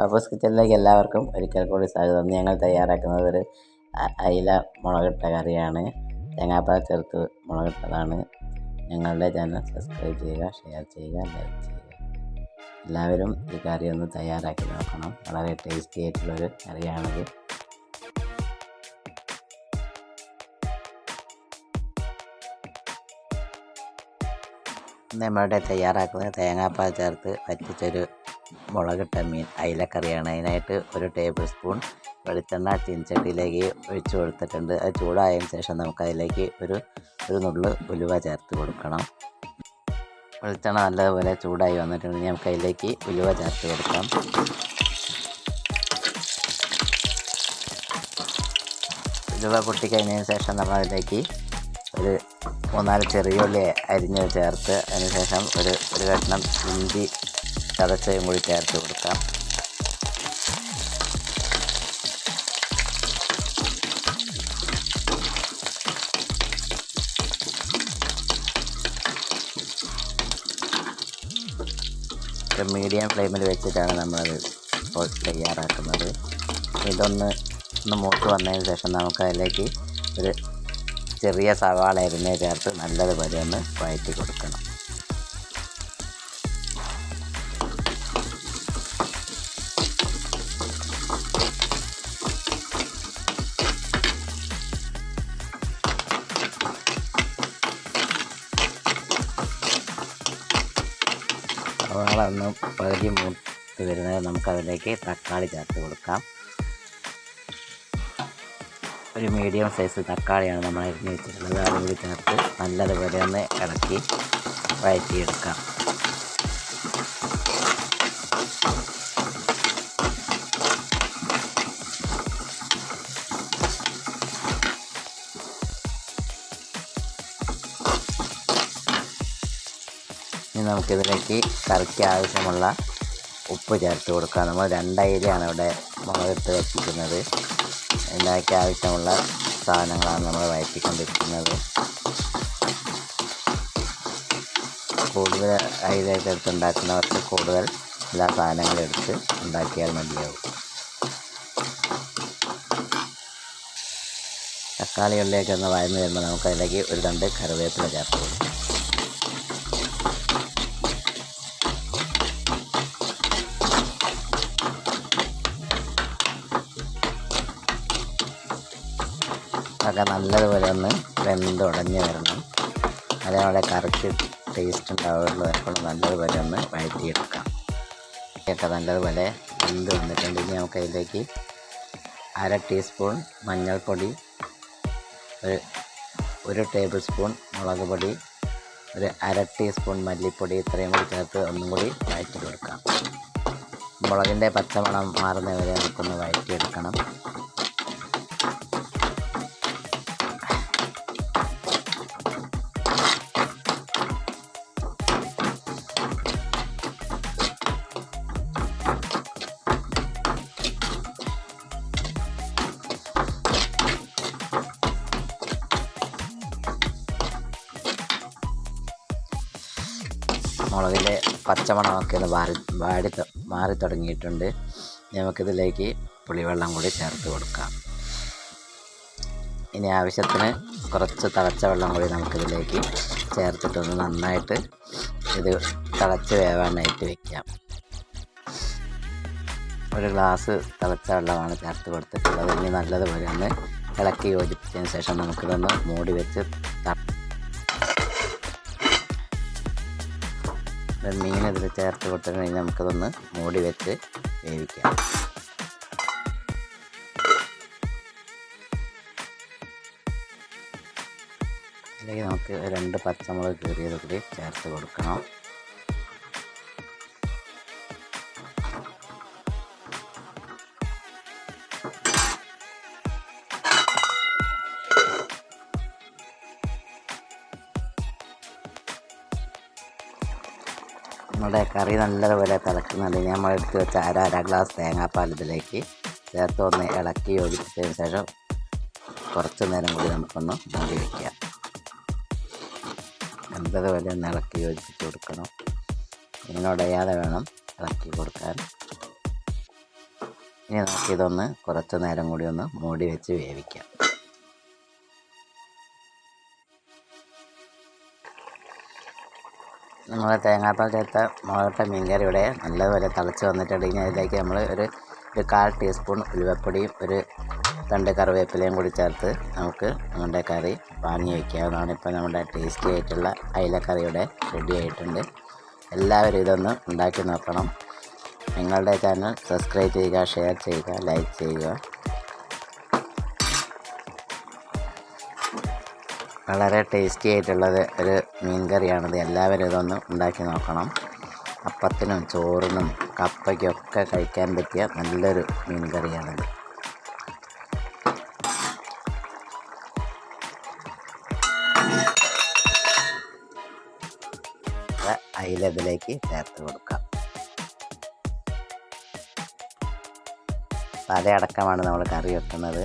ഷാബോസ് കിച്ചണിലേക്ക് എല്ലാവർക്കും ഒരിക്കൽ കൂടി സ്വാഗതം. ഞങ്ങൾ തയ്യാറാക്കുന്നത് ഒരു അയില മുളകിട്ട കറിയാണ്. തേങ്ങാപ്പാൽ ചേർത്ത് മുളകിട്ടതാണ്. ഞങ്ങളുടെ ചാനൽ സബ്സ്ക്രൈബ് ചെയ്യുക ഷെയർ ചെയ്യുക ലൈക്ക് ചെയ്യുക. എല്ലാവരും ഈ കറി ഒന്ന് തയ്യാറാക്കി നോക്കണം. വളരെ ടേസ്റ്റി ആയിട്ടുള്ളൊരു കറിയാണിത്. നമ്മളുടെ തയ്യാറാക്കുന്നത് തേങ്ങാപ്പാൽ ചേർത്ത് വറ്റിച്ചൊരു മുളകിട്ട മീൻ അയിലക്കറിയാണ്. അതിനായിട്ട് ഒരു ടേബിൾ സ്പൂൺ വെളിച്ചെണ്ണ ചീനച്ചട്ടിയിലേക്ക് ഒഴിച്ചു കൊടുത്തിട്ടുണ്ട്. അത് ചൂടായതിനു ശേഷം നമുക്ക് അതിലേക്ക് ഒരു ഒരു നുള്ളു ഉലുവ ചേർത്ത് കൊടുക്കണം. വെളിച്ചെണ്ണ നല്ലതുപോലെ ചൂടായി വന്നിട്ടുണ്ട്. നമുക്ക് അതിലേക്ക് ഉലുവ ചേർത്ത് കൊടുക്കാം. ഉലുവ പൊട്ടിക്കഴിഞ്ഞതിന് ശേഷം നമ്മൾ അതിലേക്ക് ഒരു മൂന്നാൽ ചെറിയ ഉള്ളി അരിഞ്ഞ് ചേർത്ത് അതിനുശേഷം ഒരു ഒരു കഷ്ണം ഇഞ്ചി ചതച്ചതും കൂടി ചേർത്ത് കൊടുക്കാം. മീഡിയം ഫ്ലെയിമിൽ വെച്ചിട്ടാണ് നമ്മളത് ഇപ്പോൾ തയ്യാറാക്കുന്നത്. ഇതൊന്ന് ഒന്ന് മൂത്ത് വന്നതിന് ശേഷം നമുക്ക് അതിലേക്ക് ഒരു ചെറിയ സവാള അരിഞ്ഞ് ചേർത്ത് നല്ലതുപോലെ ഒന്ന് വഴറ്റി കൊടുക്കണം. സവാള പകുതി മൂത്ത് വരുന്നത് നമുക്കതിലേക്ക് തക്കാളി ചേർത്ത് കൊടുക്കാം. ഒരു മീഡിയം സൈസ് തക്കാളിയാണ് നമ്മൾ അരിഞ്ഞ് വെച്ചിട്ടുള്ളത്. അതും കൂടി ചേർത്ത് നല്ലതുപോലെ ഒന്ന് ഇളക്കി വഴറ്റിയെടുക്കാം. ഇനി നമുക്കിതിലേക്ക് കറിക്ക് ആവശ്യമുള്ള ഉപ്പ് ചേർത്ത് കൊടുക്കുക നമ്മൾ രണ്ടയിലാണ് ഇവിടെ മുളകിട്ട് വെച്ചിരിക്കുന്നത്. ഉണ്ടാക്കി ആവശ്യമുള്ള സാധനങ്ങളാണ് നമ്മൾ വഴറ്റിക്കൊണ്ടിരിക്കുന്നത്. കൂടുതൽ അയിലേക്ക് എടുത്ത് ഉണ്ടാക്കുന്നവർക്ക് കൂടുതൽ എല്ലാ സാധനങ്ങളും എടുത്ത് ഉണ്ടാക്കിയാൽ മതിയാവും. തക്കാളി ഉള്ളിലേക്ക് ഒന്ന് വഴന്നു വരുമ്പോൾ നമുക്കതിലേക്ക് ഒരു രണ്ട് കറിവേപ്പില ചേർത്ത് കൊടുക്കാം. ഒക്കെ നല്ലതുപോലെ ഒന്ന് വെന്ത് ഉടഞ്ഞ് വരണം. അതേപോലെ കറിക്ക് ടേസ്റ്റ് ഉണ്ടാവുള്ളൂ എപ്പോഴും നല്ലതുപോലെ ഒന്ന് വഴറ്റിയെടുക്കാം. ഒക്കെ നല്ലതുപോലെ വെന്ത് വന്നിട്ടുണ്ട്. ഇനി നമുക്ക് അതിലേക്ക് അര ടീസ്പൂൺ മഞ്ഞൾപ്പൊടി ഒരു ഒരു ടേബിൾ സ്പൂൺ മുളക് പൊടി ഒരു അര ടീസ്പൂൺ മല്ലിപ്പൊടി ഇത്രയും കൂടി ചേർത്ത് ഒന്നും കൂടി വഴറ്റി കൊടുക്കാം മുളകിന്റെ പച്ചമണം മാറുന്നവരെ നമുക്കൊന്ന് വഴറ്റിയെടുക്കണം. മുളകിലെ പച്ചമണമൊക്കെ ഒന്ന് മാറി വാടി മാറി തുടങ്ങിയിട്ടുണ്ട്. നമുക്കിതിലേക്ക് പുളിവെള്ളം കൂടി ചേർത്ത് കൊടുക്കാം. ഇനി ആവശ്യത്തിന് കുറച്ച് തിളച്ച വെള്ളം കൂടി നമുക്കിതിലേക്ക് ചേർത്തിട്ടൊന്ന് നന്നായിട്ട് ഇത് തിളച്ച് വേവാനായിട്ട് വെക്കാം. ഒരു ഗ്ലാസ് തിളച്ച വെള്ളമാണ് ചേർത്ത് കൊടുത്തിട്ടുള്ളത്. ഇനി നല്ലതുപോലെ ഒന്ന് ഇളക്കി യോജിപ്പിച്ചതിന് ശേഷം നമുക്കിതൊന്ന് മൂടി വെച്ച് മീൻ ഇതിൽ ചേർത്ത് കൊടുത്തു കഴിഞ്ഞാൽ നമുക്കതൊന്ന് മൂടി വെച്ച് വേവിക്കാം. അല്ലെങ്കിൽ നമുക്ക് രണ്ട് പച്ചമുളക് കീറിയത് കൂടി ചേർത്ത് കൊടുക്കണം. നമ്മുടെ കറി നല്ലതുപോലെ തിളക്കുന്നുണ്ട്. നമ്മൾ എടുത്ത് വെച്ച അര അര ഗ്ലാസ് തേങ്ങാപ്പാൽ ഇതിലേക്ക് ചേർത്ത് ഒന്ന് ഇളക്കി യോജിപ്പിച്ചതിന് ശേഷം കുറച്ച് നേരം കൂടി നമുക്കൊന്ന് മൂടി വയ്ക്കാം നല്ലതുപോലെ ഒന്ന് ഇളക്കി യോജിപ്പിച്ച് കൊടുക്കണം. ഇതിനോടയാതെ വേണം ഇളക്കി കൊടുക്കാൻ. ഇനി നമുക്കിതൊന്ന് കുറച്ച് നേരം കൂടി ഒന്ന് മൂടി വെച്ച് വേവിക്കാം. നമ്മൾ തേങ്ങാപ്പാൽ ചേർത്ത മുളകട്ട മീൻകറി ഇവിടെ നല്ലതുപോലെ തിളച്ച് വന്നിട്ടുണ്ട്. ഇനി അതിലേക്ക് നമ്മൾ ഒരു ഒരു കാൽ ടീസ്പൂൺ ഉലുവപ്പൊടിയും ഒരു രണ്ട് കറിവേപ്പിലയും കൂടി ചേർത്ത് നമുക്ക് നമ്മുടെ കറി വാങ്ങി വയ്ക്കാവുന്നതാണ്. ഇപ്പോൾ നമ്മുടെ ടേസ്റ്റി ആയിട്ടുള്ള അയിലക്കറിയുടെ റെഡി ആയിട്ടുണ്ട്. എല്ലാവരും ഇതൊന്ന് ഉണ്ടാക്കി നോക്കണം. നിങ്ങളുടെ ചാനൽ സബ്സ്ക്രൈബ് ചെയ്യുക ഷെയർ ചെയ്യുക ലൈക്ക് ചെയ്യുക. വളരെ ടേസ്റ്റി ആയിട്ടുള്ളത് ഒരു മീൻ കറിയാണിത് എല്ലാവരും ഇതൊന്ന് ഉണ്ടാക്കി നോക്കണം. അപ്പത്തിനും ചോറിനും കപ്പയ്ക്കൊക്കെ കഴിക്കാൻ പറ്റിയ നല്ലൊരു മീൻ കറിയാണിത് അയിലതിലേക്ക് ചേർത്ത് കൊടുക്കാം. തലയടക്കമാണ് നമ്മൾ കറി വെക്കുന്നത്.